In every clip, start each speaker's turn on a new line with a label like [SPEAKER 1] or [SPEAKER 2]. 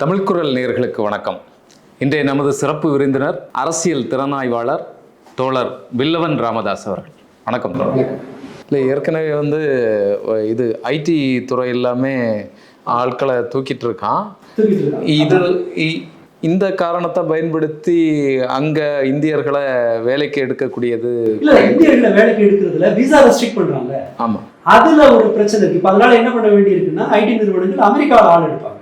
[SPEAKER 1] தமிழ்குரல் நேயர்களுக்கு வணக்கம். இன்றைய நமது சிறப்பு விருந்தினர் அரசியல் திறனாய்வாளர் தோழர் வில்லவன் ராமதாஸ் அவர்கள். வணக்கம் இல்லை ஏற்கனவே வந்து இது ஐடி துறை எல்லாமே ஆட்களை தூக்கிட்டு இருக்கான். இது இந்த காரணத்தை பயன்படுத்தி அங்க இந்தியர்களை வேலைக்கு எடுக்கக்கூடியது
[SPEAKER 2] இல்ல இந்தியர்களை வேலைக்கு எடுக்கிறதுல விசா ரெஸ்ட்ரிக்ட் பண்றாங்க.
[SPEAKER 1] ஆமா.
[SPEAKER 2] அதுல ஒரு பிரச்சனை இருக்கு. இப்ப அதனால என்ன பண்ண வேண்டி இருக்குன்னா ஐடி நிறுவனங்கள் அமெரிக்காவில் ஆள் எடுப்பாங்க.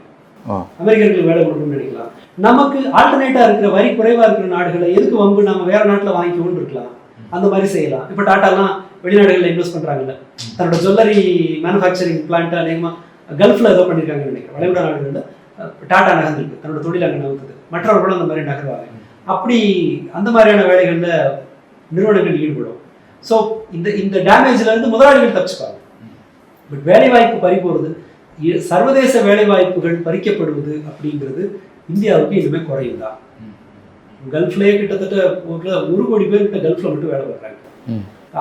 [SPEAKER 2] அமெரிக்கர்களுக்கு வேலை கொடுக்கணும்னு நினைக்கலாம். நமக்கு ஆல்டர்னேட்டா இருக்கிற வரி குறைவா இருக்கிற நாடுகளை எதுக்கு வம்பு நம்ம வேற நாட்டுல வாங்கிக்கணும்னு இருக்கலாம். அந்த மாதிரி செய்யலாம். இப்ப டாட்டாலாம் வெளிநாடுகளில் இன்வெஸ்ட் பண்றாங்கல்ல. தன்னோட ஜுவல்லரி மேனுஃபேக்சரிங் பிளான்ட் அநேகமா கல்ஃப்ல ஏதோ பண்ணிருக்காங்க நினைக்கிறேன். வளைகுடா நாடுகளில் டாடா நகர்ந்துருக்கு தன்னோட தொழில் அங்கே நகர்த்துது. மற்றவர்களும் அந்த மாதிரி நகர்வாங்க. அப்படி அந்த மாதிரியான வேலைகள்ல நிறுவனங்கள் ஈடுபடும். ஸோ இந்த இந்த டேமேஜ்ல இருந்து முதலாளிகள் தப்பிச்சுப்பாங்க. பட் வேலைவாய்ப்பு பறி போறது சர்வதேச வேலைவாய்ப்புகள் பறிக்கப்படுவது அப்படிங்கிறது இந்தியாவுக்கு இனிமே குறையும் தான் கல்ஃப்லயே கிட்டத்தட்ட ஒரு கோடி பேர் கிட்ட கல்ஃப்ல மட்டும் வேலை பார்க்குறாங்க.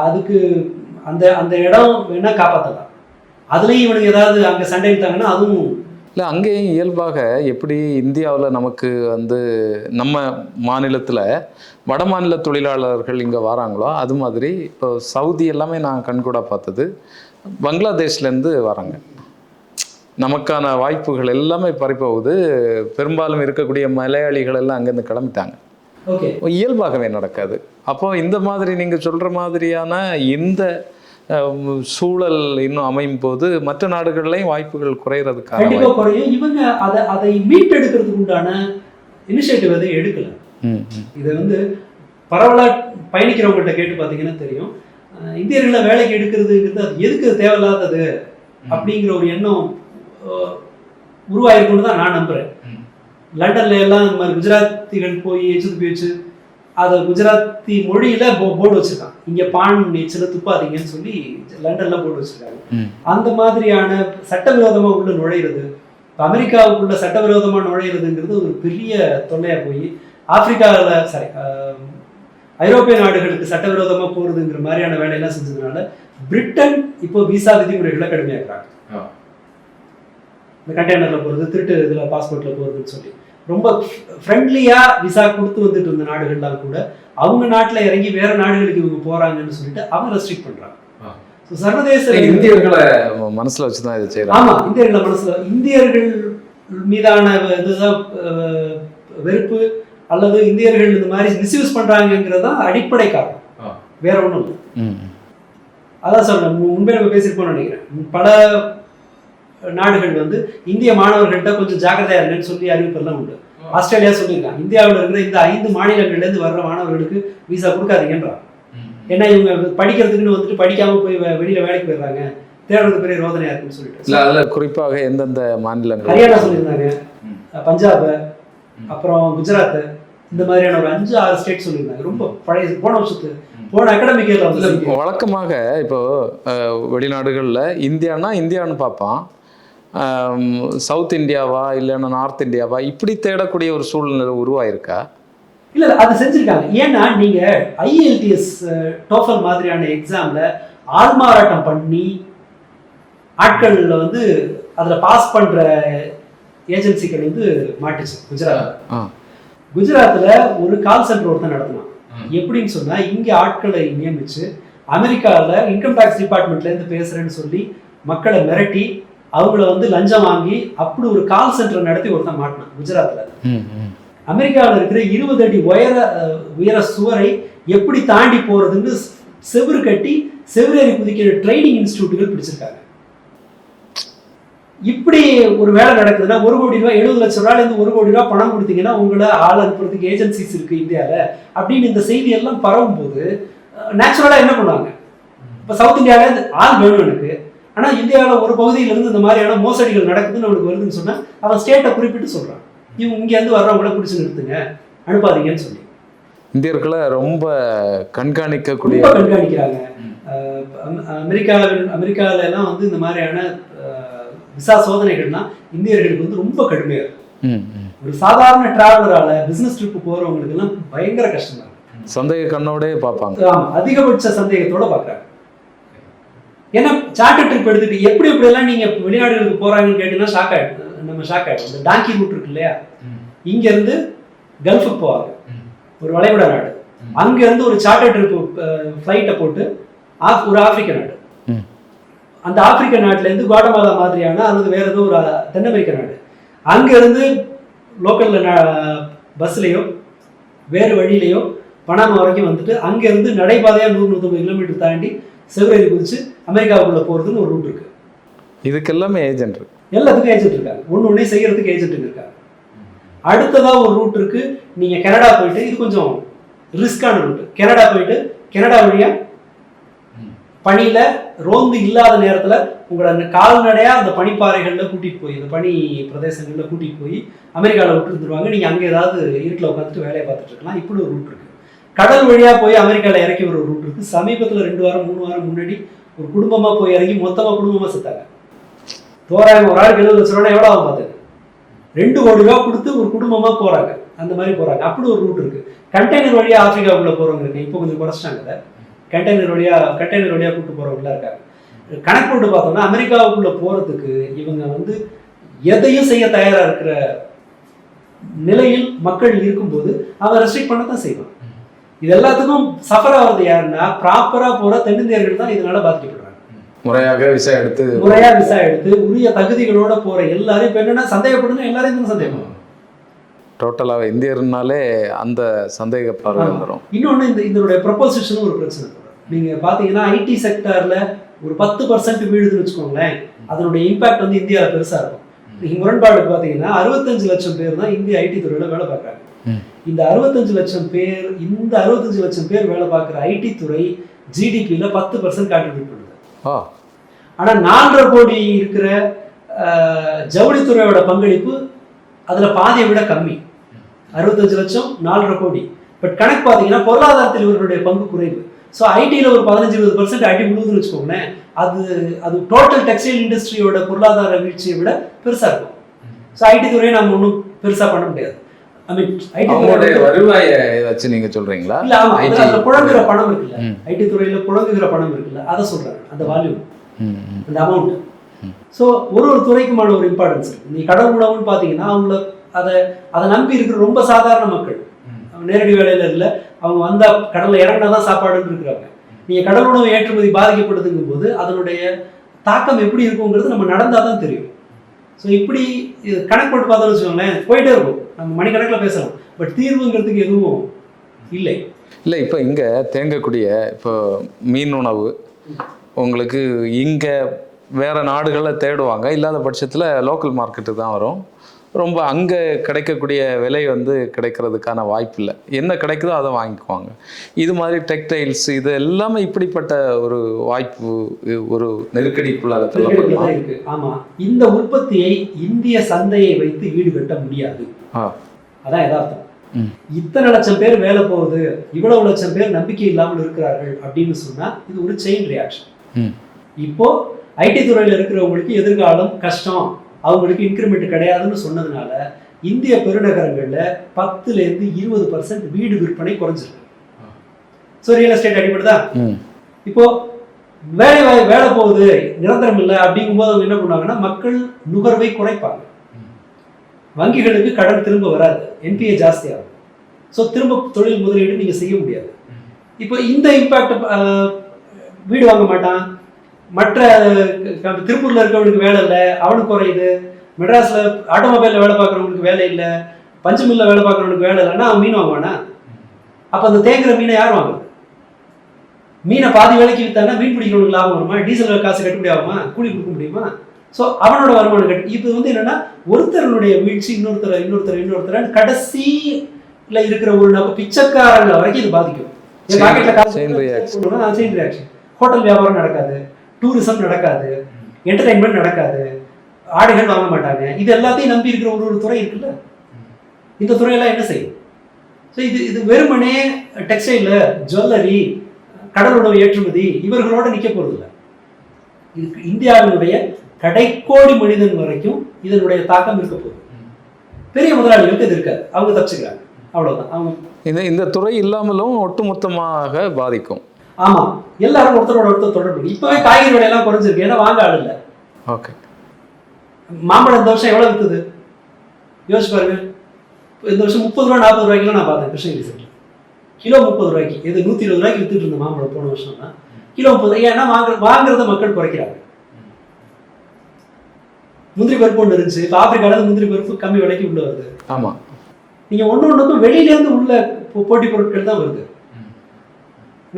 [SPEAKER 2] அதுக்கு அந்த அந்த இடம் வேணா காப்பாற்றலாம் அதுலயும் இவனுக்கு ஏதாவது அங்க சண்டை இழுத்தாங்கன்னா அதுவும்
[SPEAKER 1] இல்லை அங்கேயும் இயல்பாக எப்படி இந்தியாவில் நமக்கு வந்து நம்ம மாநிலத்தில் வட மாநில தொழிலாளர்கள் இங்கே வராங்களோ அது மாதிரி இப்போ சவுதி எல்லாமே நான் கண்கூட பார்த்தது பங்களாதேஷ்லேருந்து வராங்க. நமக்கான வாய்ப்புகள் எல்லாமே பறிப்போகுது பெரும்பாலும் இருக்கக்கூடிய மலையாளிகள் எல்லாம் அங்கேருந்து கிளம்பிட்டாங்க. இயல்பாகவே நடக்காது. அப்போ இந்த மாதிரி நீங்கள் சொல்கிற மாதிரியான இந்த சூழல் இன்னும் அமையும் போது மற்ற நாடுகள்லையும் வாய்ப்புகள் குறையிறதுக்கான
[SPEAKER 2] கண்டிப்பா குறையும். இவங்க அதை அதை மீட்டெடுக்கிறதுக்கு உண்டான இனிஷியேட்டிவ் எதுவும் எடுக்கல. இதை வந்து பரவலா பயணிக்கிறவங்கள்ட்ட கேட்டு பார்த்தீங்கன்னா தெரியும். இந்தியர்களை வேலைக்கு எடுக்கிறதுங்கிறது அது எதுக்கு தேவையில்லாதது அப்படிங்கிற ஒரு எண்ணம் உருவாயிருக்குன்னு தான் நான் நம்புறேன். லண்டன்ல எல்லாம் இந்த மாதிரி குஜராத்திகள் போய் எச்சுத்து வச்சு அதை குஜராத்தி மொழியில போர்டு வச்சிருக்கான் இங்க பான் நீச்சல துப்பாதீங்கன்னு சொல்லி லண்டன்ல போர்டு வச்சிருக்காங்க. அந்த மாதிரியான சட்டவிரோதமா உள்ள நுழையிறது அமெரிக்காவுக்குள்ள சட்டவிரோதமா நுழையிறதுங்கிறது ஒரு பெரிய தொல்லையா போய் ஆப்பிரிக்காவில் சாரி ஐரோப்பிய நாடுகளுக்கு சட்டவிரோதமா போறதுங்கிற மாதிரியான வேலையெல்லாம் செஞ்சதுனால பிரிட்டன் இப்போ விசா விதிமுறைகளை கடுமையாக்குறாங்க. இந்த கண்டெய்னர்ல போறது திருட்டு இதுல பாஸ்போர்ட்ல போறதுன்னு சொல்லி. ரொம்ப ஃப்ரெண்ட்லியா விசா கொடுத்து வந்துட்டு இருந்த நாடுகள்லாம் கூட அவங்க நாட்டுல இறங்கி வேற நாடுகளுக்கு இவங்க போறாங்கன்னு சொல்லிட்டு அவங்க ரெஸ்ட்ரிக்ட். So, சர்வதேச
[SPEAKER 1] இந்தியர்களை மனசுல வச்சு தான் இதை செய்யறாங்க
[SPEAKER 2] ஆமா இந்தியர்கள் மனசுல இந்தியர்கள் மீதான இதுதான் வெறுப்பு அல்லது இந்தியர்கள் இந்த மாதிரி மிஸ்யூஸ் பண்றாங்கிறது தான் அடிப்படை காரணம். வேற ஒண்ணும் இல்லை. அதான் சொல்றேன் முன்பே நம்ம பேசியிருப்போம்னு நினைக்கிறேன். பல நாடுகள் வந்து இந்திய மாணவர்கள்ட்ட கொஞ்சம் ஜாக்கிரதையா இருங்கன்னு சொல்லி அறிவிப்பெல்லாம் உண்டு. ஆஸ்திரேலியா சொல்லியிருக்காங்க. இந்தியாவில் இருக்கிற இந்த ஐந்து மாநிலங்கள்ல இருந்து வர்ற மாணவர்களுக்கு விசா கொடுக்காதீங்கன்றாங்க ஏன்னா இவங்க படிக்கிறதுக்குன்னு வந்துட்டு படிக்காம போய் வெளியில வேலைக்கு போயிடுறாங்க. தேடுறது பெரிய ரோதனையா இருக்குன்னு சொல்லிட்டு.
[SPEAKER 1] இல்ல அதுல குறிப்பாக எந்தெந்த மாநிலங்கள்?
[SPEAKER 2] ஹரியானா சொல்லியிருந்தாங்க. பஞ்சாப். அப்புறம் குஜராத் இந்த மாதிரியான ஒரு அஞ்சு ஆறு ஸ்டேட் சொல்லியிருந்தாங்க. ரொம்ப பழைய போன வருஷத்து போன அகாடமிக்
[SPEAKER 1] வழக்கமாக இப்போ வெளிநாடுகள்ல இந்தியானா இந்தியான்னு பார்ப்பான். சவுத் இந்தியாவா இல்லைன்னா நார்த் இந்தியாவா? இப்படி தேடக்கூடிய ஒரு சூழ்நிலை உருவாயிருக்கா?
[SPEAKER 2] இல்ல அது செஞ்சிருக்காங்க. ஏன்னா நீங்க ஐஎல்டிஎஸ் டோஃபல் மாதிரியான எக்ஸாம்ல ஆள்மாறாட்டம் பண்ணி ஆட்கள்ல வந்து அதுல பாஸ் பண்ற ஏஜென்சிகள் வந்து மாட்டுச்சு குஜராத்.
[SPEAKER 1] ஆ.
[SPEAKER 2] குஜராத்ல ஒரு கால் சென்டர் ஒருத்தன் நடத்தினான்.
[SPEAKER 1] ம்.
[SPEAKER 2] எப்படின்னு சொன்னா இங்க ஆட்களை நியமிச்சு அமெரிக்கால இன்கம் டாக்ஸ் டிபார்ட்மெண்ட்ல இருந்து பேசுறேன்னு சொல்லி மக்களை மிரட்டி அவங்கள வந்து லஞ்சம் வாங்கி அப்படி ஒரு கால் சென்டர் நடத்தி ஒருத்தன் மாட்டினான்
[SPEAKER 1] ம்.
[SPEAKER 2] அமெரிக்காவில் இருக்கிற இருபது அடி உயர உயர சுவரை எப்படி தாண்டி போறதுன்னு செவுரு கட்டி செவுரேறி குதிக்கிற ட்ரைனிங் இன்ஸ்டியூட்டுகள் பிடிச்சிருக்காங்க. இப்படி ஒரு வேலை நடக்குதுன்னா ஒரு கோடி ரூபாய் எழுபது லட்சம் ரூபாயில இருந்து ஒரு கோடி ரூபாய் பணம் கொடுத்தீங்கன்னா உங்களை ஆள் அனுப்புறதுக்கு ஏஜென்சிஸ் இருக்கு இந்தியால. அப்படின்னு இந்த செய்தி எல்லாம் பரவும் போது நேச்சுரலா என்ன பண்ணுவாங்க? இப்ப சவுத் இருந்து ஆள் வேணும் எனக்கு. ஆனா இந்தியாவில ஒரு பகுதியில இருந்து இந்த மாதிரியான மோசடிகள் நடக்குதுன்னு அவனுக்கு வருதுன்னு சொன்னா அவன் ஸ்டேட்டை குறிப்பிட்டு சொல்றான். இவங்க இங்க இருந்து வர்றவங்கள பிடிச்சு நிறுத்துங்க அனுப்பாதீங்கன்னு சொல்லி.
[SPEAKER 1] இந்தியர்களை ரொம்ப கண்காணிக்கக்கூடிய
[SPEAKER 2] கண்காணிக்கிறாங்க. அமெரிக்காவில் அமெரிக்கால எல்லாம் வந்து இந்த மாதிரியான விசா சோதனைகள்லாம் இந்தியர்களுக்கு வந்து ரொம்ப கடுமையா இருக்கும். ஒரு சாதாரண டிராவலரால பிசினஸ் ட்ரிப் போறவங்களுக்கு எல்லாம் பயங்கர கஷ்டமா இருக்கும்.
[SPEAKER 1] சந்தேக கண்ணோடே பார்ப்பாங்க.
[SPEAKER 2] அதிகபட்ச சந்தேகத்தோட பாக்குறாங்க ஏன்னா சார்ட்டர் ட்ரிப் எடுத்துட்டு எப்படி எப்படி எல்லாம் நீங்க வெளிநாடுகளுக்கு போறாங்கன்னு கேட்டீங்கன்னா ஷாக் ஆயிடும். நம்ம ஷாக் ஆயிடும். இந்த டாங்கி ரூட் இருக்கு இல்லையா? இங்க இருந்து கல்ஃபுக்கு போவாங்க. ஒரு வளைகுடா நாடு. அங்க இருந்து ஒரு சார்ட்டர் ட்ரிப் ஃப்ளைட்டை போட்டு ஒரு ஆப்பிரிக்க நாடு. அந்த ஆப்பிரிக்க நாட்டுல இருந்து குவாடமாலா மாதிரியான அல்லது வேற ஏதோ ஒரு தென் அமெரிக்க நாடு. அங்க இருந்து லோக்கல்ல பஸ்லயோ வேறு வழியிலையோ பனாமா வரைக்கும் வந்துட்டு அங்க இருந்து நடைபாதையா நூறு நூற்றம்பது கிலோமீட்டர் தாண்டி செவ்வரேறி குதிச்சு அமெரிக்காவுக்குள்ள போறதுன்னு ஒரு ரூட் இருக்கு.
[SPEAKER 1] இதுக்கு எல்லாமே ஏஜென்ட் இருக்கு.
[SPEAKER 2] எல்லாத்துக்கும் ஏஜென்ட் இருக்காங்க. ஒன்று ஒன்றே செய்யறதுக்கு ஏஜென்ட்டுங்க இருக்காங்க. அடுத்ததா ஒரு ரூட் இருக்கு. நீங்க கனடா போயிட்டு இது கொஞ்சம் ரிஸ்கான ரூட் கனடா போயிட்டு கனடா வழியா பனியில ரோந்து இல்லாத நேரத்துல உங்களை அந்த கால்நடையா அந்த பனிப்பாறைகள்ல கூட்டிட்டு போய் அந்த பனி பிரதேசங்கள்ல கூட்டிட்டு போய் அமெரிக்காவில் விட்டு இருந்துருவாங்க நீங்க அங்க ஏதாவது இருட்டில் உட்காந்துட்டு வேலையை பார்த்துட்டு இருக்கலாம். இப்படி ஒரு ரூட் இருக்கு. கடல் வழியாக போய் அமெரிக்காவில் இறக்கி ஒரு ரூட் இருக்கு. சமீபத்தில் ரெண்டு வாரம் மூணு வாரம் முன்னாடி ஒரு குடும்பமாக போய் இறங்கி மொத்தமாக குடும்பமாக செத்தாங்க. தோராயம் ஒரு ஆளுக்கு எழுபது லட்ச ரூபா எவ்வளோ ஆகும் பார்த்துங்க ரெண்டு கோடி ரூபா கொடுத்து ஒரு குடும்பமாக போகிறாங்க அந்த மாதிரி போகிறாங்க அப்படி ஒரு ரூட் இருக்கு. கண்டெய்னர் வழியாக ஆப்பிரிக்காவுக்குள்ள போகிறவங்க இருக்கு இப்போ கொஞ்சம் குறைச்சிட்டாங்க கண்டெய்னர் வழியாக கண்டெய்னர் வழியாக கூப்பிட்டு போகிறவங்களாம் இருக்காங்க. கணக்கு போட்டு பார்த்தோம்னா அமெரிக்காவுக்குள்ளே போகிறதுக்கு இவங்க வந்து எதையும் செய்ய தயாராக இருக்கிற நிலையில் மக்கள் இருக்கும்போது அவன் ரெஸ்ட்ரிக்ட் பண்ண தான் செய்வான் இது எல்லாத்துக்கும் சஃபர் ஆகிறது யாருன்னா ப்ராப்பரா போற தென்னிந்தியர்கள் தான் இதனால பாதிக்கப்படுறாங்க
[SPEAKER 1] முறையாக விசா எடுத்து
[SPEAKER 2] முறையா விசா எடுத்து உரிய தகுதிகளோட போற எல்லாரும் இப்ப என்னன்னா சந்தேகப்படுங்க எல்லாரையும் தான் சந்தேகம்
[SPEAKER 1] டோட்டலாக இந்தியர்னாலே அந்த சந்தேக பார்வை. வந்துடும்
[SPEAKER 2] இன்னொன்னு இந்த இதனுடைய ப்ரொபோசிஷனும் ஒரு பிரச்சனை கூட. நீங்க பாத்தீங்கன்னா ஐடி செக்டார்ல ஒரு பத்து பர்சன்ட் வீடுன்னு வச்சுக்கோங்களேன் அதனுடைய இம்பாக்ட் வந்து இந்தியாவில் பெருசா இருக்கும் நீங்க முரண்பாடு பாத்தீங்கன்னா அறுபத்தஞ்சு லட்சம் பேர் தான் இந்திய ஐடி துறையில வேலை பார்க்கறாங்க. இந்த அறுபத்தஞ்சு லட்சம் பேர் இந்த அறுபத்தஞ்சு லட்சம் பேர் வேலை பார்க்குற ஐடி துறை ஜிடிபியில பத்து பர்சன்ட் கான்ட்ரிபியூட் பண்ணுது.
[SPEAKER 1] ஆ.
[SPEAKER 2] ஆனா நாலரை கோடி இருக்கிற ஜவுளித்துறையோட பங்களிப்பு அதுல பாதியை விட கம்மி. அறுபத்தஞ்சு லட்சம் நாலரை கோடி. பட் கணக்கு பார்த்தீங்கன்னா பொருளாதாரத்தில் இவர்களுடைய பங்கு குறைவு. ஸோ ஐடியில் ஒரு பதினஞ்சு இருபது பர்சன்ட் ஐடி முழுவதுன்னு வச்சுக்கோங்களேன் அது அது டோட்டல் டெக்ஸ்டைல் இண்டஸ்ட்ரியோட பொருளாதார வீழ்ச்சியை விட பெருசா இருக்கும். ஸோ ஐடி துறையை நம்ம ஒன்றும் பெருசா பண்ண முடியாது.
[SPEAKER 1] அவங்களுடைய வருவாயை ஏதாச்சும் நீங்க சொல்றீங்களா?
[SPEAKER 2] இல்ல. அதுல அதுல புழங்குற பணம் இருக்குல்ல. ஐடி துறையில புழங்குகிற பணம் இருக்குல்ல. அதை சொல்றாங்க அந்த வால்யூம். அந்த அமௌண்ட் ஸோ ஒரு ஒரு துறைக்குமான ஒரு இம்பார்ட்டன்ஸ் இருக்கு. நீ கடல் உணவுன்னு பார்த்தீங்கன்னா அவங்கள அதை அதை நம்பி இருக்கிற ரொம்ப சாதாரண மக்கள். நேரடி வேலையில இல்லை. அவங்க வந்தா கடல்ல இறங்கினா தான் சாப்பாடுன்னு இருக்கிறாங்க. நீங்க கடல் உணவு ஏற்றுமதி பாதிக்கப்படுதுங்கும் போது அதனுடைய தாக்கம் எப்படி இருக்குங்கிறது நம்ம நடந்தால் தான் தெரியும். ஸோ இப்படி கணக்கு போட்டு பார்த்தோம்னு வச்சுக்கோங்களேன் போயிட்டே இருக்கும். நம்ம மணிக்கணக்கில் பேசலாம் பட் தீர்வுங்கிறதுக்கு எதுவும் இல்லை.
[SPEAKER 1] இல்லை இப்போ இங்கே தேங்கக்கூடிய இப்போ மீன் உணவு உங்களுக்கு இங்கே வேறு நாடுகளில் தேடுவாங்க. இல்லாத பட்சத்தில் லோக்கல் மார்க்கெட்டு தான் வரும். ரொம்ப அங்கே கிடைக்கக்கூடிய விலை வந்து கிடைக்கிறதுக்கான வாய்ப்பு இல்லை என்ன கிடைக்குதோ அதை வாங்கிக்குவாங்க. இது மாதிரி டெக்டைல்ஸ் இது எல்லாமே இப்படிப்பட்ட ஒரு வாய்ப்பு ஒரு நெருக்கடிக்குள்ளாக தள்ளப்படலாம்
[SPEAKER 2] தான் இருக்கு. ஆமா. இந்த உற்பத்தியை இந்திய சந்தையை வைத்து ஈடுகட்ட முடியாது. அதான் யதார்த்தம். இத்தனை லட்சம் பேர் வேலை போகுது இவ்வளவு லட்சம் பேர் நம்பிக்கை இல்லாமல் இருக்கிறார்கள் அப்படின்னு சொன்னா இது ஒரு செயின் ரியாக்ஷன் இப்போ ஐடி துறையில இருக்கிறவங்களுக்கு எதிர்காலம் கஷ்டம். அவங்களுக்கு இன்க்ரிமெண்ட் கிடையாதுன்னு சொன்னதுனால இந்திய பெருநகரங்கள்ல பத்துல இருந்து இருபது பர்சன்ட் வீடு விற்பனை குறைஞ்சிருக்கு. ஸோ ரியல் எஸ்டேட் அடிப்படுதா இப்போ வேலை வாய் வேலை போகுது நிரந்தரம் இல்லை அப்படிங்கும்போது அவங்க என்ன பண்ணுவாங்கன்னா மக்கள் நுகர்வை குறைப்பாங்க. வங்கிகளுக்கு கடன் திரும்ப வராது என்பிஏ ஜாஸ்தியாகும் ஸோ திரும்ப தொழில் முதலீடு நீங்க செய்ய முடியாது. இப்போ இந்த இம்பாக்ட் வீடு வாங்க மாட்டான் மற்ற திருப்பூர்ல இருக்கவனுக்கு வேலை இல்லை அவனுக்கு குறையுது. மெட்ராஸ்ல ஆட்டோமொபைல்ல வேலை பார்க்குறவனுக்கு வேலை இல்லை. பஞ்சமில்ல வேலை பார்க்குறவனுக்கு வேலை இல்லைன்னா அவன் மீன் வாங்குவானா? அப்போ அந்த தேங்குற மீனை யார் வாங்குறது மீனை பாதி விலைக்கு வித்தானா மீன் பிடிக்கிறவனுக்கு லாபம் வருமா? டீசல் காசு கட்டுப்படி ஆகுமா? கூலி கொடுக்க முடியுமா? ஸோ அவனோட வருமானம் கட்டு இது வந்து என்னன்னா ஒருத்தருடைய வீழ்ச்சி இன்னொருத்தர் இன்னொருத்தர் இன்னொருத்தர் கடைசியில் இருக்கிற ஒரு நபர் பிச்சைக்காரங்க வரைக்கும் இது பாதிக்கும். ஹோட்டல் வியாபாரம் நடக்காது. டூரிசம் நடக்காது. என்டர்டைன்மெண்ட் நடக்காது. ஆடைகள் வாங்க மாட்டாங்க. இது எல்லாத்தையும் நம்பி இருக்கிற ஒரு ஒரு துறை இருக்குல்ல? இந்த துறையெல்லாம் என்ன செய்யும்? ஸோ இது இது வெறுமனே டெக்ஸ்டைலு ஜுவல்லரி கடலோட ஏற்றுமதி இவர்களோட நிற்க போகிறதில்ல இது இந்தியாவினுடைய கடைக்கோடி மனிதன் வரைக்கும் இதனுடைய தாக்கம் இருக்க போகுது. பெரிய முதலாளிகளுக்கு இது இருக்காது. அவங்க தப்பிச்சுக்கிறாங்க. அவ்வளோதான் அவங்க
[SPEAKER 1] இந்த இந்த துறை இல்லாமலும் ஒட்டுமொத்தமாக பாதிக்கும்.
[SPEAKER 2] ஆமா. எல்லாரும் ஒருத்தரோட ஒருத்தர் தொடர்பு. இப்பவே காய்கறி விலையெல்லாம் குறைஞ்சிருக்கு. ஏன்னா வாங்க ஆள் இல்லை.
[SPEAKER 1] ஓகே.
[SPEAKER 2] மாம்பழம் இந்த வருஷம் எவ்வளவு வித்துது யோசிச்சு பாருங்க. இந்த வருஷம் முப்பது ரூபா நாற்பது ரூபாய்க்குலாம் நான் பார்த்தேன். கிருஷ்ணகிரி சைடில். கிலோ முப்பது ரூபாய்க்கு. இது நூற்றி இருபது ரூபாய்க்கு வித்துட்டு இருந்த மாம்பழம் போன வருஷம் தான். கிலோ முப்பது ஏன்னா வாங்குற வாங்குறத மக்கள் குறைக்கிறாங்க. முந்திரி பருப்பு ஒன்று இருந்துச்சு. இப்போ ஆப்பிரிக்கால இருந்து முந்திரி பருப்பு கம்மி விலைக்கு உள்ள வருது.
[SPEAKER 1] ஆமாம்
[SPEAKER 2] நீங்க ஒண்ணு ஒண்ணுக்கும் வெளியிலேருந்து உள்ள போட்டி பொருட்கள் தான் வருது.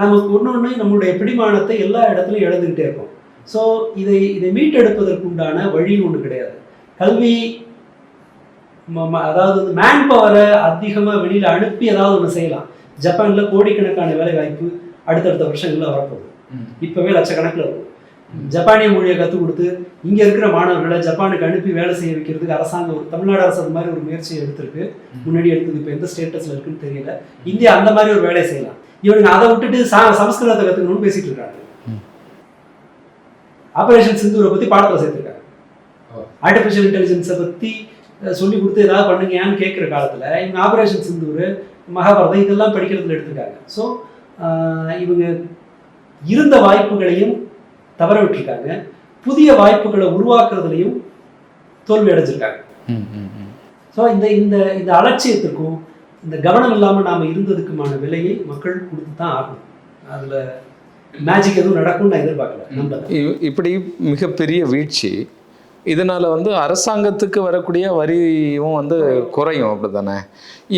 [SPEAKER 2] நமக்கு ஒண்ணு ஒண்ணு நம்மளுடைய பிடிமானத்தை எல்லா இடத்துலையும் இழந்துகிட்டே இருக்கோம். ஸோ இதை இதை மீட்டெடுப்பதற்கு உண்டான வழி ஒண்ணு கிடையாது. கல்வி அதாவது மேன் பவரை அதிகமா வெளியில அனுப்பி ஏதாவது ஒண்ணு செய்யலாம். ஜப்பான்ல கோடிக்கணக்கான வேலை வாய்ப்பு அடுத்தடுத்த வருஷங்கள்ல வரப்போகுது. இப்பவே லட்சக்கணக்கில் இருக்கும். ஜப்பானிய மொழியை கற்றுக் கொடுத்து இங்க இருக்கிற மாணவர்களை ஜப்பானுக்கு அனுப்பி வேலை செய்ய வைக்கிறதுக்கு அரசாங்கம் ஒரு தமிழ்நாடு அரசு அந்த மாதிரி ஒரு முயற்சியை எடுத்திருக்கு. முன்னாடி எடுத்தது இப்போ எந்த ஸ்டேட்டஸ்ல இருக்குன்னு தெரியல. இந்தியா அந்த மாதிரி ஒரு வேலையை செய்யலாம். இவனுங்க அதை விட்டுட்டு சா- சமஸ்கிருதத்தை கத்துக்கணும்னு பேசிட்டு இருக்காங்க. ஆபரேஷன் சிந்தூரை பத்தி பாடத்துல சேர்த்திருக்காங்க. ஆர்டிஃபிஷியல் இன்டெலிஜென்ஸை பத்தி அஹ், சொல்லி கொடுத்து ஏதாவது பண்ணுங்கன்னு கேட்குற காலத்துல இவங்க ஆபரேஷன் சிந்தூர் மகாபாரதம் இதெல்லாம் படிக்கிறதுல எடுத்திருக்காங்க. ஸோ இவங்க இருந்த வாய்ப்புகளையும் தவற விட்டுருக்காங்க. புதிய வாய்ப்புகளை உருவாக்குறதுலையும் தோல்வி அடைஞ்சிருக்காங்க. ஸோ இந்த இந்த இந்த அலட்சியத்திற்கும் இந்த கவனம் இல்லாமல் நாம் இருந்ததுக்குமான விலையை மக்கள் கொடுத்து தான் ஆகணும். அதில் மேஜிக் எதுவும் நடக்கும்னு நான் எதிர்பார்க்கல.
[SPEAKER 1] இப்படி மிகப்பெரிய வீழ்ச்சி இதனால வந்து அரசாங்கத்துக்கு வரக்கூடிய வரியும் வந்து குறையும் அப்படிதானே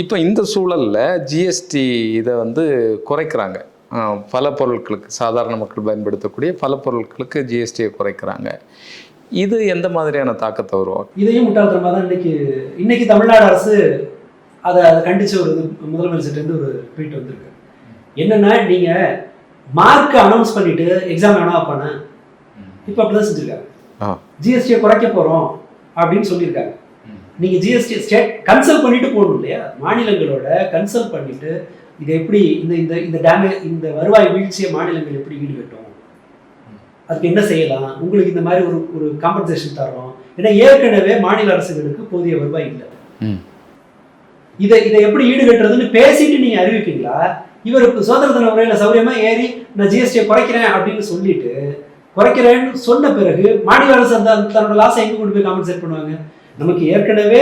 [SPEAKER 1] இப்போ இந்த சூழல்ல ஜிஎஸ்டி இதை வந்து குறைக்கிறாங்க. பல பொருட்களுக்கு சாதாரண மக்கள் பயன்படுத்தக்கூடிய பல பொருட்களுக்கு ஜிஎஸ்டியை குறைக்கிறாங்க. இது எந்த மாதிரியான தாக்கத்தை உருவாக்கும்
[SPEAKER 2] இதையும் முட்டாள்தனமாக தான் இன்னைக்கு இன்னைக்கு தமிழ்நாடு அரசு அதை அதை கண்டிச்ச ஒரு இது முதலமைச்சர்லேருந்து ஒரு ட்வீட் வந்திருக்கு. என்னன்னா நீங்க மார்க் அனௌன்ஸ் பண்ணிட்டு எக்ஸாம் வேணா வைப்பானே இப்போ அப்படிதான் செஞ்சிருக்காங்க. ஜிஎஸ்டியை குறைக்க போறோம் அப்படின்னு சொல்லியிருக்காங்க.
[SPEAKER 1] ம்.
[SPEAKER 2] நீங்க ஜிஎஸ்டி ஸ்டேட் கன்சல்ட் பண்ணிட்டு போகணும் இல்லையா? மாநிலங்களோட கன்சல்ட் பண்ணிட்டு இதை எப்படி இந்த இந்த இந்த டேமேஜ் இந்த வருவாய் வீழ்ச்சியை மாநிலங்கள் எப்படி ஈடுகட்டும்? அதுக்கு என்ன செய்யலாம்? உங்களுக்கு இந்த மாதிரி ஒரு ஒரு காம்பன்சேஷன் தரோம் ஏன்னா ஏற்கனவே மாநில அரசுகளுக்கு போதிய வருவாய் இல்லை. இதை இதை எப்படி ஈடுகட்டுறதுன்னு பேசிட்டு நீங்க அறிவிப்பீங்களா? இவர் சுதந்திர தின உரையில சௌரியமா ஏறி நான் ஜிஎஸ்டியை குறைக்கிறேன் அப்படின்னு சொல்லிட்டு குறைக்கிறேன்னு சொன்ன பிறகு மாநில அரசு அந்த தன்னோட லாஸை எங்க கொண்டு போய் காம்பன்சேட் பண்ணுவாங்க? நமக்கு ஏற்கனவே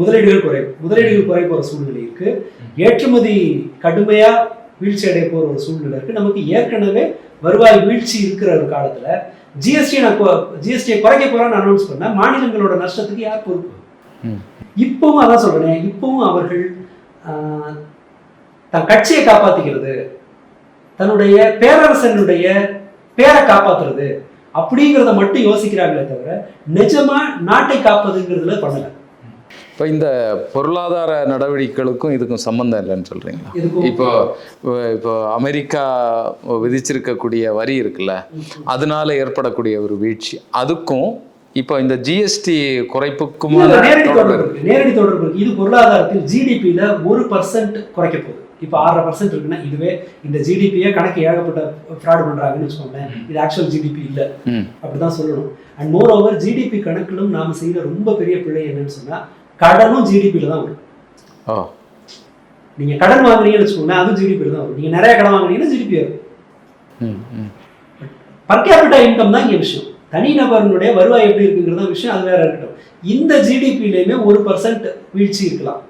[SPEAKER 2] முதலீடுகள் குறை முதலீடுகள் குறை போற சூழ்நிலை இருக்கு. ஏற்றுமதி கடுமையா வீழ்ச்சி அடைய போற ஒரு சூழ்நிலை இருக்கு. நமக்கு ஏற்கனவே வருவாய் வீழ்ச்சி இருக்கிற ஒரு காலத்துல ஜிஎஸ்டி நான் ஜிஎஸ்டியை குறைக்க போறேன்னு அனௌன்ஸ் பண்ண மாநிலங்களோட நஷ்டத்துக்கு யார் பொறுப்பு? இப்பவும் அதான் சொல்றேன் இப்பவும் அவர்கள் தன் கட்சியை காப்பாத்திக்கிறது தன்னுடைய பேரரசனுடைய பேரை காப்பாத்துறது அப்படிங்கிறத மட்டும் யோசிக்கிறாங்களே தவிர நிஜமா நாட்டை காப்பதுங்கிறதுல பண்ணல.
[SPEAKER 1] இப்போ இந்த பொருளாதார நடவடிக்கைகளுக்கும் இதுக்கும் சம்மந்தம் இல்லைன்னு சொல்றீங்களா?
[SPEAKER 2] இதுக்கும்
[SPEAKER 1] இப்போ இப்போ அமெரிக்கா விதிச்சிருக்கக்கூடிய வரி இருக்குல்ல அதனால ஏற்படக்கூடிய ஒரு வீழ்ச்சி அதுக்கும் இப்போ இந்த ஜிஎஸ்டி குறைப்புக்குமான
[SPEAKER 2] இல்ல, நேரடி
[SPEAKER 1] தொடர்பு.
[SPEAKER 2] நேரடி தொடர்பு இது பொருளாதாரத்தில் ஜிடிபியில ஒரு பர்சன்ட் குறைக்க போகுது. இப்போ ஆறரை பர்சன்ட் இருக்குன்னா இதுவே இந்த ஜிடிபியை கணக்கு ஏகப்பட்ட ஃப்ராட் பண்றாங்கன்னு வச்சுக்கோங்களேன். இது ஆக்சுவல் ஜிடிபி இல்ல. அப்படிதான் சொல்லணும். அண்ட் மோர் ஓவர் ஜிடிபி கணக்கிலும் நாம செய்யற ரொம்ப பெரிய பிழை என்னன்னு சொன்னா கடனும் ஜிடிபியில தான் வரும்.
[SPEAKER 1] ஓ.
[SPEAKER 2] நீங்க கடன் வாங்குறீங்கன்னு வச்சுக்கோங்களேன் அதுவும் ஜிடிபியில தான் வரும். நீங்க நிறைய கடன் வாங்குனீங்கன்னா ஜிடிபி வரும் பர் கேபிட்டா இன்கம் தான் இங்க விஷயம். தனிநபர்களுடைய வருவாய் எப்படி இருக்குங்கிறது விஷயம் அது வேற இருக்கட்டும். இந்த ஜிடிபிலையுமே ஒரு பர்சன்ட் வீழ்ச்சி இருக்கலாம்.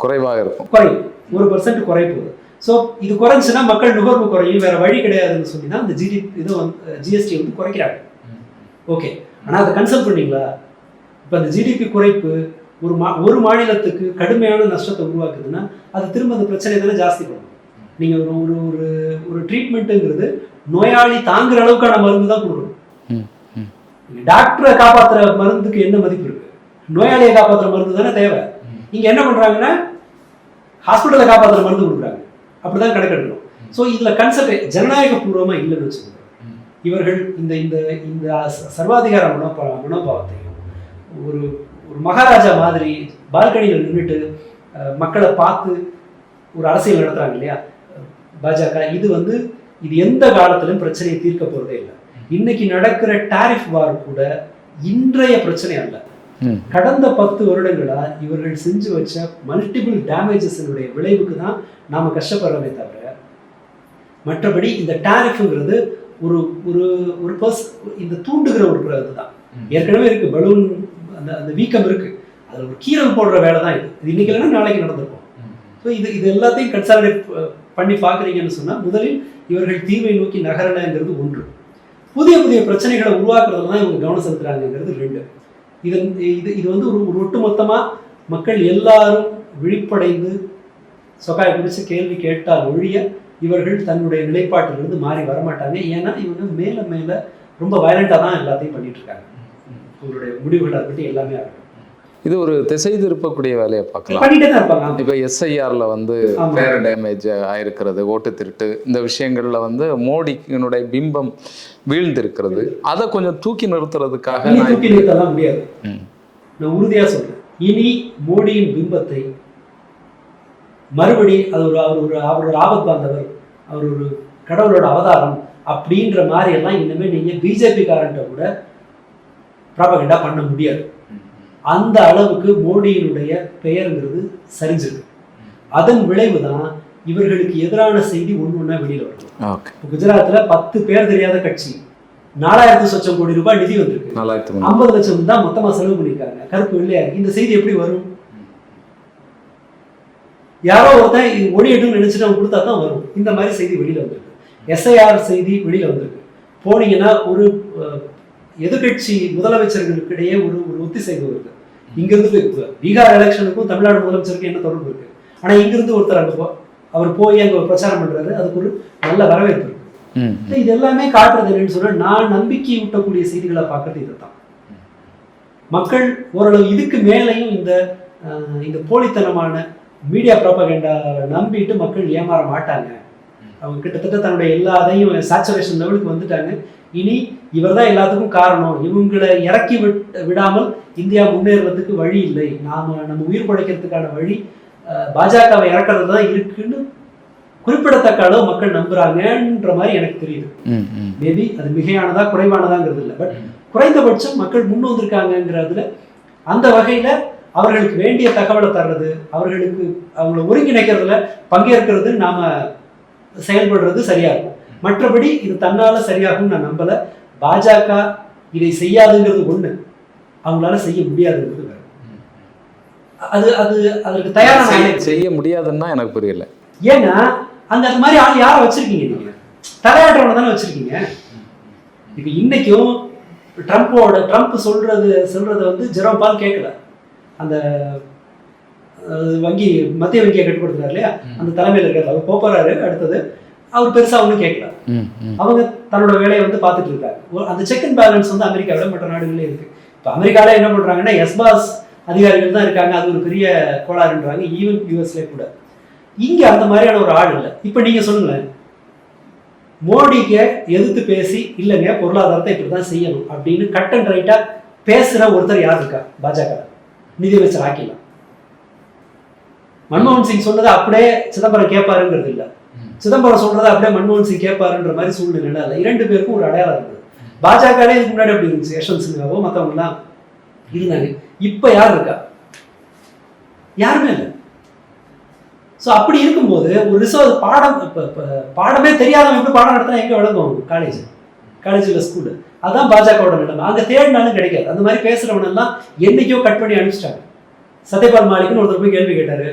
[SPEAKER 1] குறைவாக இருக்கும்.
[SPEAKER 2] குறையும் ஒரு பர்சன்ட் குறைய போகுது ஸோ இது குறைஞ்சுன்னா மக்கள் நுகர்வு குறையும். வேற வழி கிடையாதுன்னு சொல்லி தான் இந்த ஜிடி இது வந்து ஜிஎஸ்டி வந்து குறைக்கிறாங்க. ஓகே ஆனால் அதை கன்சல்ட் பண்ணீங்களா? இப்போ அந்த ஜிடிபி குறைப்பு ஒரு மா ஒரு மாநிலத்துக்கு கடுமையான நஷ்டத்தை உருவாக்குதுன்னா அது திரும்ப அந்த பிரச்சனை தானே ஜாஸ்தி பண்ணும். நீங்கள் ஒரு ஒரு ஒரு ட்ரீட்மெண்ட்டுங்கிறது நோயாளி தாங்குற அளவுக்கான மருந்து தான் கொடுக்கணும். டாக்டரை காப்பாற்றுற மருந்துக்கு என்ன மதிப்பு இருக்கு? நோயாளியை காப்பாற்றுற மருந்து தானே தேவை. இங்க என்ன பண்றாங்கன்னா ஹாஸ்பிட்டலை காப்பாற்றுற மருந்து கொடுக்குறாங்க. அப்படிதான் கணக்கெடுக்கணும் ஸோ இதுல கன்செப்ட் ஜனநாயக பூர்வமா இல்லைன்னு வச்சுக்கோங்க. இவர்கள் இந்த இந்த இந்த சர்வாதிகார மனோபா மனோபாவத்தையும் ஒரு ஒரு மகாராஜா மாதிரி பால்கனியில் நின்றுட்டு மக்களை பார்த்து ஒரு அரசியல் நடத்துகிறாங்க இல்லையா? பாஜக இது வந்து இது எந்த காலத்திலும் பிரச்சனையை தீர்க்க போகிறதே இல்லை. இன்னைக்கு நடக்கிற டாரிஃப் வார் கூட இன்றைய பிரச்சனை அல்ல. கடந்த பத்து வருடங்களா இவர்கள் செஞ்சு வச்ச மல்டிபிள் டேமேஜஸினுடைய விளைவுக்கு தான் நாம கஷ்டப்படுறதே தவிர மற்றபடி இந்த டாரிஃப்ங்கிறது ஒரு ஒரு ஒரு பர்ஸ் இந்த தூண்டுகிற ஒரு இதுதான் ஏற்கனவே இருக்கு பலூன் அந்த அந்த வீக்கம் இருக்கு. அதுல ஒரு கீரல் போடுற வேலை தான் இது. இது இன்னைக்கு இல்லைன்னா நாளைக்கு நடந்திருக்கும். ஸோ இது இது எல்லாத்தையும் கன்சாலிடேட் பண்ணி பார்க்குறீங்கன்னு சொன்னால் முதலில் இவர்கள் தீர்வை நோக்கி நகரலைங்கிறது ஒன்று. புதிய புதிய பிரச்சனைகளை உருவாக்குறதுல தான் இவங்க கவனம் செலுத்துறாங்கங்கிறது ரெண்டு. இது இது இது வந்து ஒரு ஒரு ஒட்டுமொத்தமாக மக்கள் எல்லாரும் விழிப்படைந்து சொக்காயை பிடிச்சு கேள்வி கேட்டால் ஒழிய இவர்கள் தன்னுடைய நிலைப்பாட்டிலிருந்து மாறி வரமாட்டாங்க. ஏன்னா இவங்க மேலே மேலே ரொம்ப வயலண்டாக தான் எல்லாத்தையும் பண்ணிட்டு இருக்காங்க. அவங்களுடைய முடிவுகளாக இருக்கட்டும் எல்லாமே ஆகட்டும்
[SPEAKER 1] இது ஒரு திசை திருப்பக்கூடிய வேலையை பார்க்கலாம். இப்போ எஸ்ஐஆர்ல வந்து
[SPEAKER 2] ஆமா.
[SPEAKER 1] பேர் டேமேஜ் ஆயிருக்கிறது ஓட்டு திருட்டு இந்த விஷயங்கள்ல வந்து மோடியினுடைய பிம்பம் வீழ்ந்திருக்கிறது. அதை கொஞ்சம் தூக்கி நிறுத்துறதுக்காக நான்
[SPEAKER 2] தூக்கி நிறுத்தலாம் முடியாது.
[SPEAKER 1] ம்.
[SPEAKER 2] நான் உறுதியா சொல்றேன். இனி மோடியின் பிம்பத்தை மறுபடி அது ஒரு அவர் ஒரு அவர் ஒரு ஆபத் பாந்தவர் அவர் ஒரு கடவுளோட அவதாரம் அப்படின்ற மாதிரி எல்லாம் இனிமே நீங்க பிஜேபி காரன்ட்ட கூட ப்ராபகண்டா பண்ண முடியாது. அந்த அளவுக்கு மோடியினுடைய பெயருங்கிறது சரிஞ்சிருக்கு. அதன் விளைவு தான் இவர்களுக்கு எதிரான செய்தி ஒன்று ஒன்றா வெளியில வருது. குஜராத்ல பத்து பேர் தெரியாத கட்சி. நாலாயிரத்து சொச்சம் கோடி ரூபாய் நிதி வந்திருக்கு. ஐம்பது லட்சம் தான் மொத்தமா செலவு பண்ணிருக்காங்க கருப்பு வெள்ளையா இந்த செய்தி எப்படி வரும்? யாரோ ஒருத்தன் இது ஒளியட்டும்னு நினைச்சிட்டு அவன் கொடுத்தா தான் வரும். இந்த மாதிரி செய்தி வெளியில வந்திருக்கு. எஸ்ஐஆர் செய்தி வெளியில வந்திருக்கு. போனீங்கன்னா ஒரு அஹ், எதிர்க்கட்சி முதலமைச்சர்களுக்கு இடையே ஒரு ஒரு ஒத்திசைவு இங்கிருந்து பீகார் எலெக்ஷனுக்கும் தமிழ்நாடு முதலமைச்சருக்கும் என்ன தொடர்பு இருக்கு? ஆனா இங்கிருந்து ஒருத்தர் அங்க அவர் போய் அங்க பிரச்சாரம் பண்றாரு அதுக்கு ஒரு நல்ல வரவேற்பு இருக்கு. இது எல்லாமே காட்டுறது என்னன்னு சொன்னா நான் நம்பிக்கை ஊட்டக்கூடிய செய்திகளை பார்க்கறது இதுதான். மக்கள் ஓரளவு இதுக்கு மேலேயும் இந்த இந்த போலித்தனமான மீடியா ப்ராபகண்டா நம்பிட்டு மக்கள் ஏமாற மாட்டாங்க. அவங்க கிட்டத்தட்ட தன்னுடைய எல்லா அதையும் சேச்சுரேஷன் லெவலுக்கு வந்துட்டாங்க. இனி இவர்தான் எல்லாத்துக்கும் காரணம். இவங்களை இறக்கி விட் விடாமல் இந்தியா முன்னேறுறதுக்கு வழி இல்லை. நாம நம்ம உயிர் படைக்கிறதுக்கான வழி பாஜகவை இறக்குறது தான் இருக்குன்னு குறிப்பிடத்தக்க அளவு மக்கள் நம்புறாங்கன்ற மாதிரி எனக்கு தெரியுது. மேபி அது மிகையானதா குறைவானதாங்கிறது இல்லை. பட் குறைந்தபட்சம் மக்கள் முன் வந்திருக்காங்கங்கிறதுல அந்த வகையில அவர்களுக்கு வேண்டிய தகவலை தர்றது அவர்களுக்கு அவங்கள ஒருங்கிணைக்கிறதுல பங்கேற்கிறது நாம செயல்படுறது சரியா இருக்கும். மற்றபடி இது தன்னால சரியாகும் நான் நம்பல. பாஜக இதை செய்யாதுங்கிறது ஒண்ணு. அவங்களால செய்ய முடியாதுங்கிறது வேற. அது அது அதற்கு தயாரான
[SPEAKER 1] செய்ய- முடியாதுன்னா எனக்கு புரியல.
[SPEAKER 2] ஏன்னா அங்க அந்த மாதிரி ஆள் யாரை வச்சிருக்கீங்க நீங்க? தலையாட்டவனை தானே வச்சிருக்கீங்க. இப்ப இன்னைக்கும் ட்ரம்ப்போட ட்ரம்ப் சொல்றது சொல்றத வந்து ஜெரோம் பால் கேட்கல. அந்த வங்கி மத்திய வங்கியை கட்டுப்படுத்துறாரு இல்லையா? அந்த தலைமையில் இருக்காரு. அவர் போறாரு. அடுத்தது அவர் பெருசா ஒன்றும் கேட்கல. அவங்க தன்னோட வேலையை வந்து பார்த்துட்டு இருக்காங்க அந்த செக் அண்ட் பேலன்ஸ் வந்து அமெரிக்காவில மற்ற நாடுகளே இருக்கு. இப்போ அமெரிக்கால என்ன பண்றாங்கன்னா எஸ்பாஸ் அதிகாரிகள் தான் இருக்காங்க. அது ஒரு பெரிய கோளாறுன்றாங்க. ஈவன் யூஎஸ்ல கூட. இங்க அந்த மாதிரியான ஒரு ஆள் இல்லை. இப்போ நீங்க சொல்லுங்களேன். மோடிக்கு எதிர்த்து பேசி இல்லைங்க பொருளாதாரத்தை இப்படி தான் செய்யணும் அப்படின்னு கட் அண்ட் ரைட்டா பேசுற ஒருத்தர் யார் இருக்கா? பாஜக. நிதியமைச்சர் ஆக்கிலாம் மன்மோகன் சிங் சொன்னதை அப்படியே சிதம்பரம் கேட்பாருங்கிறது இல்ல. சிதம்பரம் சொல்றதை அப்படியே மன்மோகன் சிங் கேட்பாருன்ற மாதிரி சூழ்நிலை இல்லை இரண்டு பேருக்கும் ஒரு அடையாளம் இருந்தது பாஜகவே இதுக்கு முன்னாடி அப்படி இருந்துச்சு? யஷ்வந்த் சின்ஹாவோ மற்றவங்க இருந்தாங்க. இப்ப யார் இருக்கா? யாருமே இல்லை. ஸோ அப்படி இருக்கும்போது ஒரு ரிசர்வ் பாடம் இப்போ பாடமே தெரியாதவங்க எப்படி பாடம் நடத்தினா எங்கே விளங்கும் காலேஜ் காலேஜில் ஸ்கூலு அதான் பாஜகவோட நிலைமை. அங்கே தேடினாலும் கிடைக்காது. அந்த மாதிரி பேசுகிறவனெல்லாம் என்றைக்கோ கட் பண்ணி அனுப்பிச்சிட்டாங்க. சத்யபால் மாலிக்னு ஒருத்தர் போய் கேள்வி கேட்டார்.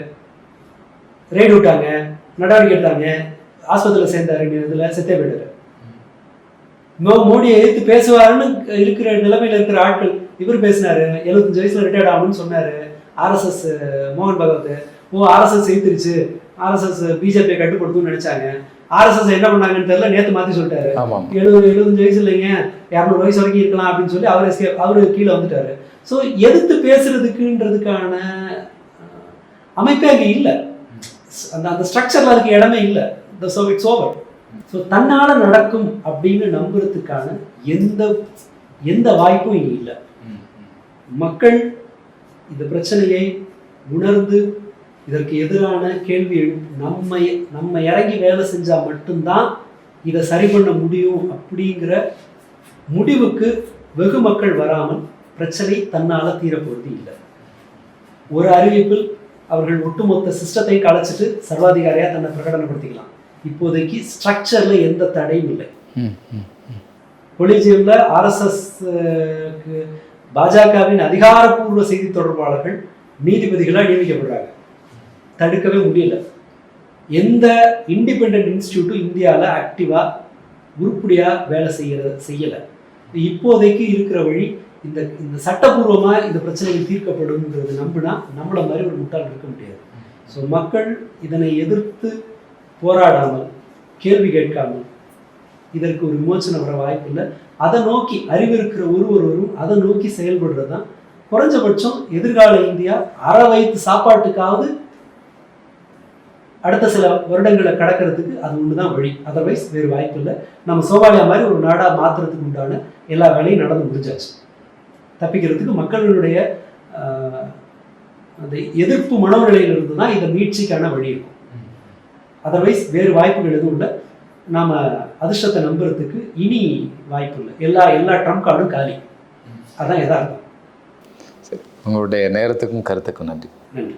[SPEAKER 2] ரெய்டு விட்டாங்க. நடவடிக்கை எடுத்தாங்க. ஆஸ்பத்திரியில் சேர்ந்தாரு இதில் செத்தே போயிட்டாரு. மோ மோடியை எதிர்த்து பேசுவாருன்னு இருக்கிற நிலைமையில இருக்கிற ஆட்கள் இவர் பேசினாரு எழுபத்தஞ்சு வயசுல ரிட்டையர்ட் ஆகணும்னு சொன்னாரு ஆர்எஸ்எஸ் மோகன் பகவத். ஓ ஆர்எஸ்எஸ் எதிர்த்துருச்சு ஆர்எஸ்எஸ் பிஜேபியை கட்டுப்படுத்தும்னு நினைச்சாங்க. ஆர்எஸ்எஸ் என்ன பண்ணாங்கன்னு தெரியல நேத்து மாத்தி சொல்லிட்டாரு. எழுபது எழுபத்தஞ்சு வயசு இல்லைங்க இரநூறு வயசு வரைக்கும் இருக்கலாம் அப்படின்னு சொல்லி அவர் அவரு கீழே வந்துட்டாரு. ஸோ எதிர்த்து பேசுறதுக்குன்றதுக்கான அமைப்பே அங்கே இல்லை. அந்த அந்த ஸ்ட்ரக்சர்ல அதுக்கு இடமே இல்லை. The so it's over so தன்னால் நடக்கும் அப்படின்னு நம்புறதுக்கான எந்த எந்த வாய்ப்பும் இங்கே இல்லை. மக்கள் இந்த பிரச்சனையை உணர்ந்து இதற்கு எதிரான கேள்வி நம்ம நம்ம இறங்கி வேலை செஞ்சால் மட்டும்தான் இதை சரி பண்ண முடியும் அப்படிங்கிற முடிவுக்கு வெகு மக்கள் வராமல் பிரச்சனை தன்னால தீரப்போவது இல்லை. ஒரு அறிவிப்பில் அவர்கள் ஒட்டுமொத்த சிஸ்டத்தை கலைச்சிட்டு சர்வாதிகாரியாக தன்னை பிரகடனப்படுத்திக்கலாம். இப்போதைக்கு ஸ்ட்ரக்சர்ல எந்த தடையும் இல்லை. கொலிஜியம்ல ஆர்எஸ்எஸ் பாஜகவின் அதிகாரப்பூர்வ செய்தி தொடர்பாளர்கள் நீதிபதிகளாக நியமிக்கப்படுறாங்க. தடுக்கவே முடியல. எந்த இண்டிபெண்ட் இன்ஸ்டியூட்டும் இந்தியாவில் ஆக்டிவாக உருப்படியாக வேலை செய்யற செய்யலை. இப்போதைக்கு இருக்கிற வழி இந்த இந்த சட்டபூர்வமாக இந்த பிரச்சனைகள் தீர்க்கப்படும்ங்கிறது நம்பினா நம்மள மாதிரி ஒரு முட்டாள் இருக்க முடியாது. ஸோ மக்கள் இதனை எதிர்த்து போராடாமல் கேள்வி கேட்காமல் இதற்கு ஒரு விமோசனம் வர வாய்ப்பு இல்லை. அதை நோக்கி அறிவிருக்கிற ஒரு ஒருவரும் அதை நோக்கி செயல்படுறது தான் குறைஞ்சபட்சம் எதிர்கால இந்தியா அற வயிற்று சாப்பாட்டுக்காவது அடுத்த சில வருடங்களை கடக்கிறதுக்கு அது ஒன்று தான் வழி. அதர்வைஸ் வேறு வாய்ப்பு இல்லை. நம்ம சோமாலியா மாதிரி ஒரு நாடாக மாற்றுறதுக்கு உண்டான எல்லா வேலையும் நடந்து முடிஞ்சாச்சு. தப்பிக்கிறதுக்கு மக்களுடைய அந்த எதிர்ப்பு மனோநிலையிலிருந்து தான் இந்த மீட்சிக்கான வழி இருக்கும். அதர்வைஸ் வேறு வாய்ப்புகள் எதுவும் இல்லை. நாம் அதிர்ஷ்டத்தை நம்புறதுக்கு இனி வாய்ப்பு இல்லை. எல்லா எல்லா ட்ரம்ப் கார்டும் காலி. அதான் எதார்த்தம்
[SPEAKER 1] சரி. உங்களுடைய நேரத்துக்கும் கருத்துக்கும் நன்றி.
[SPEAKER 2] நன்றி.